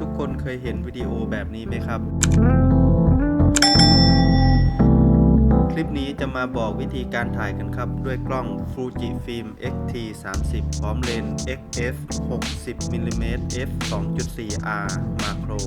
ทุกคนเคยเห็นวิดีโอแบบนี้ไหมครับ คลิปนี้จะมาบอกวิธีการถ่ายกันครับ ด้วยกล้อง Fuji Film X-T 30พร้อมเลนส์ XF 60 mm f 2.4 R Macro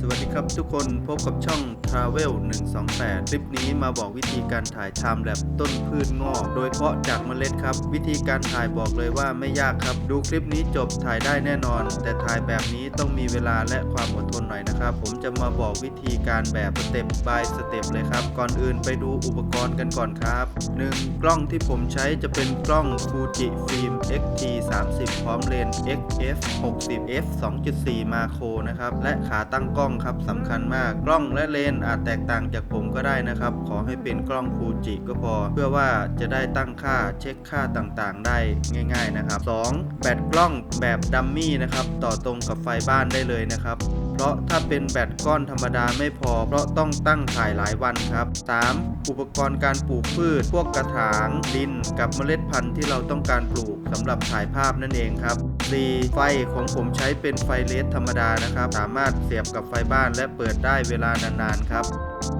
สวัสดีครับทุกคนพบกับช่อง Travel 128 คลิปนี้มาบอกวิธีการถ่าย Time Lapse ต้นพืชงอก โดยเพาะจากเมล็ดครับ วิธีการถ่ายบอกเลยว่าไม่ยากครับ ดูคลิปนี้จบถ่ายได้แน่นอน แต่ถ่ายแบบนี้ต้องมีเวลาและความอดทนหน่อยนะครับ ผมจะมาบอกวิธีการแบบสเต็ป by สเต็ปเลยครับ ก่อนอื่นไปดูอุปกรณ์กันก่อนครับ 1. กล้องที่ผมใช้จะเป็นกล้อง Fuji Film X-T 30พร้อมเลนส์ XF 60 f 2.4 มาโครนะครับและขาตั้งกล้องครับสำคัญมาก กล้องและเลนส์อาจแตกต่างจากผมก็ได้นะครับ ขอให้เป็นกล้องฟูจิก็พอ เพื่อว่าจะได้ตั้งค่าเช็คค่าต่างๆ ได้ง่าย ๆนะครับ 2. แบตกล้องแบบดัมมี่นะครับ ต่อตรงกับไฟบ้านได้เลยนะครับ เพราะถ้าเป็นแบตก้อนธรรมดาไม่พอ เพราะต้องตั้งถ่ายหลายวันครับ 3. อุปกรณ์การปลูกพืช พวกกระถาง ดิน กับเมล็ดพันธุ์ที่เราต้องการปลูกสำหรับถ่ายภาพนั่นเองครับ 4. ไฟของผมใช้เป็นไฟเลสธรรมดานะครับ สามารถเสียบกับไฟบ้านและเปิดได้เวลานานๆครับ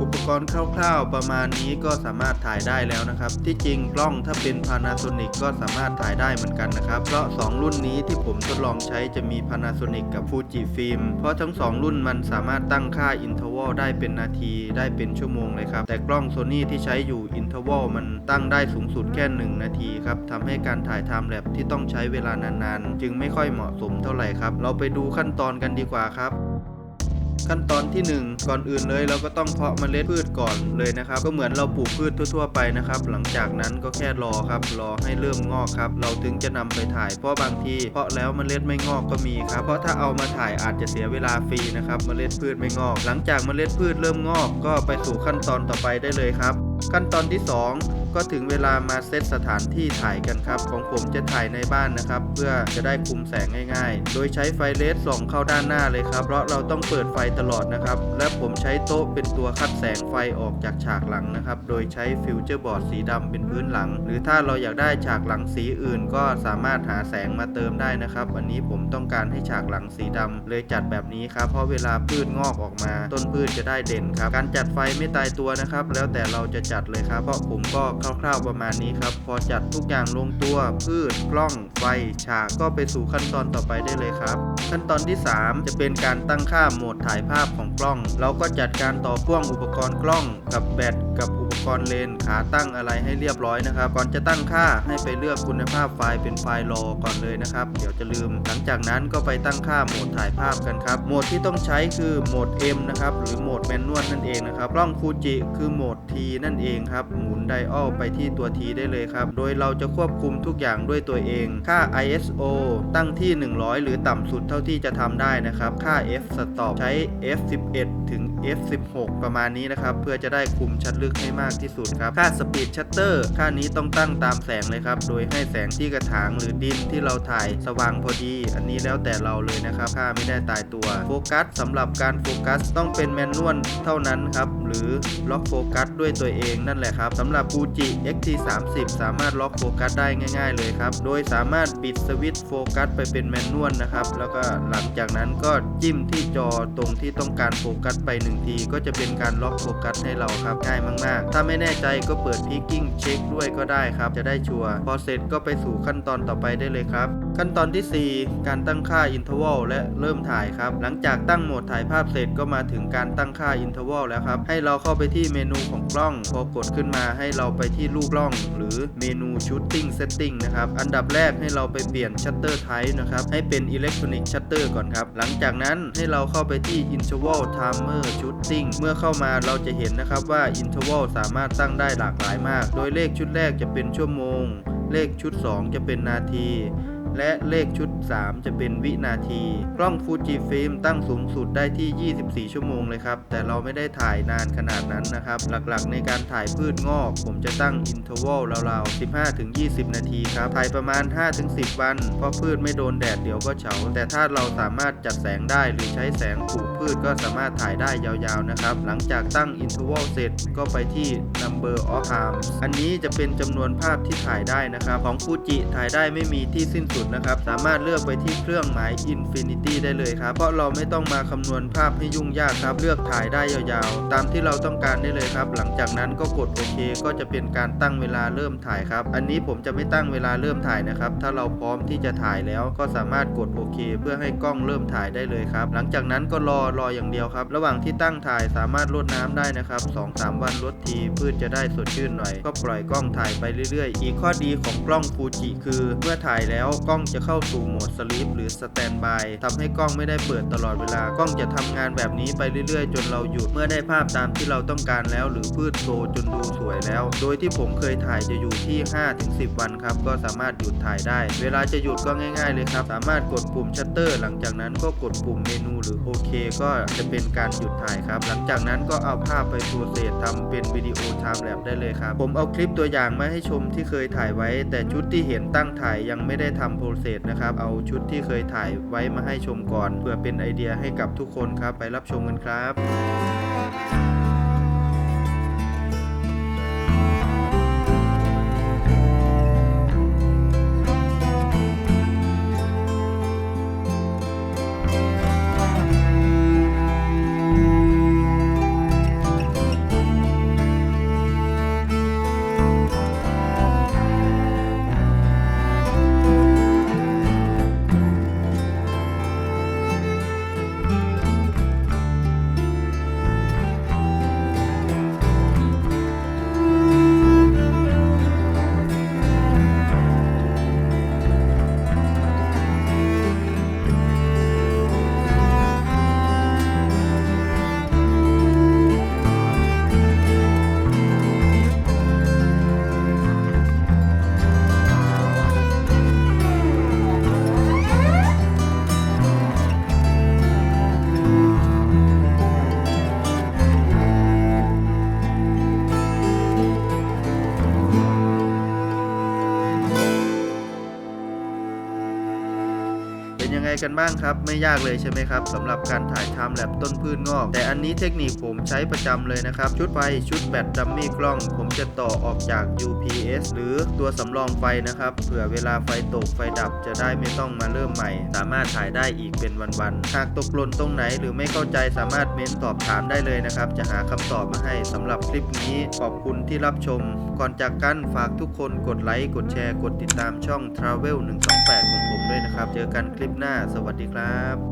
อุปกรณ์คร่าวๆ ประมาณนี้ก็สามารถถ่ายได้แล้วนะครับ ที่จริงกล้องถ้าเป็น Panasonic ก็สามารถถ่ายได้เหมือนกันนะครับ เพราะ 2 รุ่นนี้ที่ผมทดลองใช้จะมี Panasonic กับ Fujifilm เพราะทั้ง 2 รุ่นมันสามารถตั้งค่า interval ได้เป็นนาทีได้เป็นชั่วโมงเลยครับ แต่กล้อง Sony ที่ใช้อยู่ interval มันตั้งได้สูงสุดแค่ 1 นาทีครับทำให้การถ่าย time lapse ที่ต้องใช้เวลานานๆ จึงไม่ค่อยเหมาะสมเท่าไหร่ครับ เราไปดูขั้นตอนกันดีกว่าครับ ขั้นตอนที่ 1 ก่อนอื่นเลยเราก็ต้องเพาะเมล็ดพืชก่อนเลยนะครับ ก็เหมือนเราปลูกพืชทั่ว ๆ ไปนะครับ หลังจากนั้นก็แค่รอครับรอให้เริ่มงอกครับ เราถึงจะนำไปถ่ายเพราะบางทีเพาะแล้วเมล็ดไม่งอกก็มีครับเพราะถ้าเอามาถ่ายอาจจะเสียเวลาฟรีนะครับเมล็ดพืชไม่งอก หลังจากเมล็ดพืชเริ่มงอก ก็ไปสู่ขั้นตอนต่อไปได้เลยครับ ขั้นตอนที่ 2 ก็ถึงเวลามาเซตสถานที่ถ่ายกันครับ ของผมจะถ่ายในบ้านนะครับ เพื่อจะได้คุมแสงง่ายๆ โดยใช้ไฟเลสส่องเข้าด้านหน้าเลยครับ เพราะเราต้องเปิดไฟตลอดนะครับ และผมใช้โต๊ะเป็นตัวคัดแสงไฟออกจากฉากหลังนะครับ โดยใช้ฟิวเจอร์บอร์ดสีดำเป็นพื้นหลัง หรือถ้าเราอยากได้ฉากหลังสีอื่น ก็สามารถหาแสงมาเติมได้นะครับ วันนี้ผมต้องการให้ฉากหลังสีดำเลยจัดแบบนี้ครับ เพราะเวลาพืชงอกออกมา ต้นพืชจะได้เด่นครับ การจัดไฟไม่ตายตัวนะครับ แล้วแต่เราจะจัดเลยครับ เพราะผมก็คร่าวๆประมาณนี้ครับ พอจัดทุกอย่างลงตัวพืชกล้องไฟฉากก็ไปสู่ขั้นตอนต่อไปได้เลยครับ ขั้นตอนที่ 3 จะเป็นการตั้งค่าโหมดถ่ายภาพของกล้อง เราก็จัดการต่อพ่วงอุปกรณ์กล้องกับแบตกับอุปกรณ์เลนขาตั้งอะไรให้เรียบร้อยนะครับ ก่อนจะตั้งค่าให้ไปเลือกคุณภาพไฟล์เป็นไฟล์รอก่อนเลยนะครับ เดี๋ยวจะลืม หลังจากนั้นก็ไปตั้งค่าโหมดถ่ายภาพกันครับ โหมดที่ต้องใช้คือโหมด M นะครับ หรือโหมดแมนนวลนั่นเองนะครับ กล้องฟูจิคือโหมด T นั่นเองครับ หมุนไดอัลไปที่ตัว T ได้เลยครับ โดยเราจะควบคุมทุกอย่างด้วยตัวเอง ค่า ISO ตั้งที่ 100 หรือต่ำสุดเท่าที่จะทำได้นะครับ ค่า f stop ใช้ f11 ถึง f16 ประมาณนี้นะครับ เพื่อจะได้คุมชัดลึกให้มากที่สุดครับ ค่า speed shutter ค่านี้ต้องตั้งตามแสงเลยครับ โดยให้แสงที่กระถางหรือดินที่เราถ่ายสว่างพอดี อันนี้แล้วแต่เราเลยนะครับ ค่าไม่ได้ตายตัว โฟกัสสำหรับการโฟกัสต้องเป็นแมนนวลเท่านั้นครับ หรือล็อกโฟกัสด้วยตัวเองนั่นแหละครับสำหรับ Fuji XT30 สามารถล็อกโฟกัสได้ง่าย ๆ เลยครับ โดยสามารถปิดสวิตช์โฟกัสไปเป็นแมนนวลนะครับ แล้วก็หลังจากนั้นก็จิ้มที่จอตรงที่ต้องการโฟกัสไปหนึ่งทีก็จะเป็นการล็อกโฟกัสให้เราครับง่ายมาก ๆ ถ้าไม่แน่ใจก็เปิดพิกกิ้งเช็คด้วยก็ได้ครับ จะได้ชัวร์พอเสร็จก็ไปสู่ขั้นตอนต่อไปได้เลยครับขั้นตอนที่ 4 การตั้งค่าอินเทอร์วลและเริ่มถ่ายครับ หลังจากตั้งโหมดถ่ายภาพเสร็จก็มาถึงการตั้งค่าอินเทอร์วลแล้วครับ ให้เราเข้าไปที่เมนูของกล้อง พอกดขึ้นมาให้เราไปที่รูปกล้อง หรือเมนู Shooting Setting นะครับ อันดับแรกให้เราไปเปลี่ยน Shutter Type นะครับ ให้เป็น Electronic Shutter ก่อนครับ หลังจากนั้นให้เราเข้าไปที่ Interval Timer Shooting เมื่อเข้ามาเราจะเห็นนะครับว่า Interval สามารถตั้งได้หลากหลายมาก โดยเลขชุดแรกจะเป็นชั่วโมง เลขชุด 2 จะเป็นนาที และเลขชุด 3 จะเป็นวินาที กล้องฟูจิฟิล์มตั้งสูงสุดได้ที่ 24 ชั่วโมงเลยครับ แต่เราไม่ได้ถ่ายนานขนาดนั้นนะครับ หลักๆ ในการถ่ายพืชงอก ผมจะตั้งอินเทอร์วลราวๆ 15-20 นาทีครับ ถ่ายประมาณ 5-10 วัน เพราะพืชไม่โดนแดดเดี๋ยวก็เฉา แต่ถ้าเราสามารถจัดแสงได้หรือใช้แสงปลูกพืชก็สามารถถ่ายได้ยาวๆนะครับ หลังจากตั้งอินเทอร์วลเสร็จก็ไปที่ number of times อันนี้จะเป็นจำนวนภาพที่ถ่ายได้นะครับ ของฟูจิถ่ายได้ไม่มีที่สิ้นสุดจุดนะครับ สามารถเลือกไปที่เครื่องหมาย Infinity ได้เลยครับ เพราะเราไม่ต้องมาคำนวณภาพให้ยุ่งยากครับ เลือกถ่ายได้ยาวๆ ตามที่เราต้องการได้เลยครับ หลังจากนั้นก็กดโอเค ก็จะเป็นการตั้งเวลาเริ่มถ่ายครับ อันนี้ผมจะไม่ตั้งเวลาเริ่มถ่ายนะครับ ถ้าเราพร้อมที่จะถ่ายแล้วก็สามารถกดโอเค เพื่อให้กล้องเริ่มถ่ายได้เลยครับ หลังจากนั้นก็รอรออย่างเดียวครับ ระหว่างที่ตั้งถ่ายสามารถรดน้ำได้นะครับ2-3 วันรดทีพืชจะได้สดชื่นหน่อย ก็ปล่อยกล้องถ่ายไปเรื่อยๆ อีกข้อดีของกล้องฟูจิคือเมื่อถ่ายแล้วกล้องจะเข้าสู่โหมดสลีปหรือสแตนบายทำให้กล้องไม่ได้เปิดตลอดเวลากล้องจะทำงานแบบนี้ไปเรื่อยๆ จนเราหยุดเมื่อได้ภาพตามที่เราต้องการแล้ว หรือพืชโตจนดูสวยแล้ว โดยที่ผมเคยถ่ายจะอยู่ที่ 5-10 วันครับ ก็สามารถหยุดถ่ายได้ เวลาจะหยุดก็ง่ายๆเลยครับ สามารถกดปุ่มชัตเตอร์หลังจากนั้นก็กดปุ่มเมนูหรือโอเคก็จะเป็นการหยุดถ่ายครับ หลังจากนั้นก็เอาภาพไปโปรเซสทำ เป็นวิดีโอไทม์แลปได้เลยครับ ผมเอาคลิปตัวอย่างมาให้ชมที่เคยถ่ายไว้ แต่ชุดที่เห็นตั้งถ่ายยังไม่ได้ทำโปรเซสนะครับ เอาชุดที่เคยถ่ายไว้มาให้ชมก่อน เพื่อเป็นไอเดียให้กับทุกคนครับ ไปรับชมกันครับ กันบ้างครับ ไม่ยากเลยใช่ไหมครับสำหรับการถ่ายทำแลบต้นพืชงอก แต่อันนี้เทคนิคผมใช้ประจำเลยนะครับ ชุดไฟชุดแบตดัมมี่กล้อง ผมจะต่อออกจาก UPS หรือตัวสำรองไฟนะครับเผื่อเวลาไฟตกไฟดับจะได้ไม่ต้องมาเริ่มใหม่ สามารถถ่ายได้อีกเป็นวันๆหากตกหล่นตรงไหนหรือไม่เข้าใจสามารถเม้นตอบถามได้เลยนะครับ จะหาคำตอบมาให้สำหรับคลิปนี้ขอบคุณที่รับชม ก่อนจากกันฝากทุกคนกดไลค์กดแชร์กดติดตามช่อง Travel 128ของผม ด้วยนะครับ เจอกันคลิปหน้า สวัสดีครับ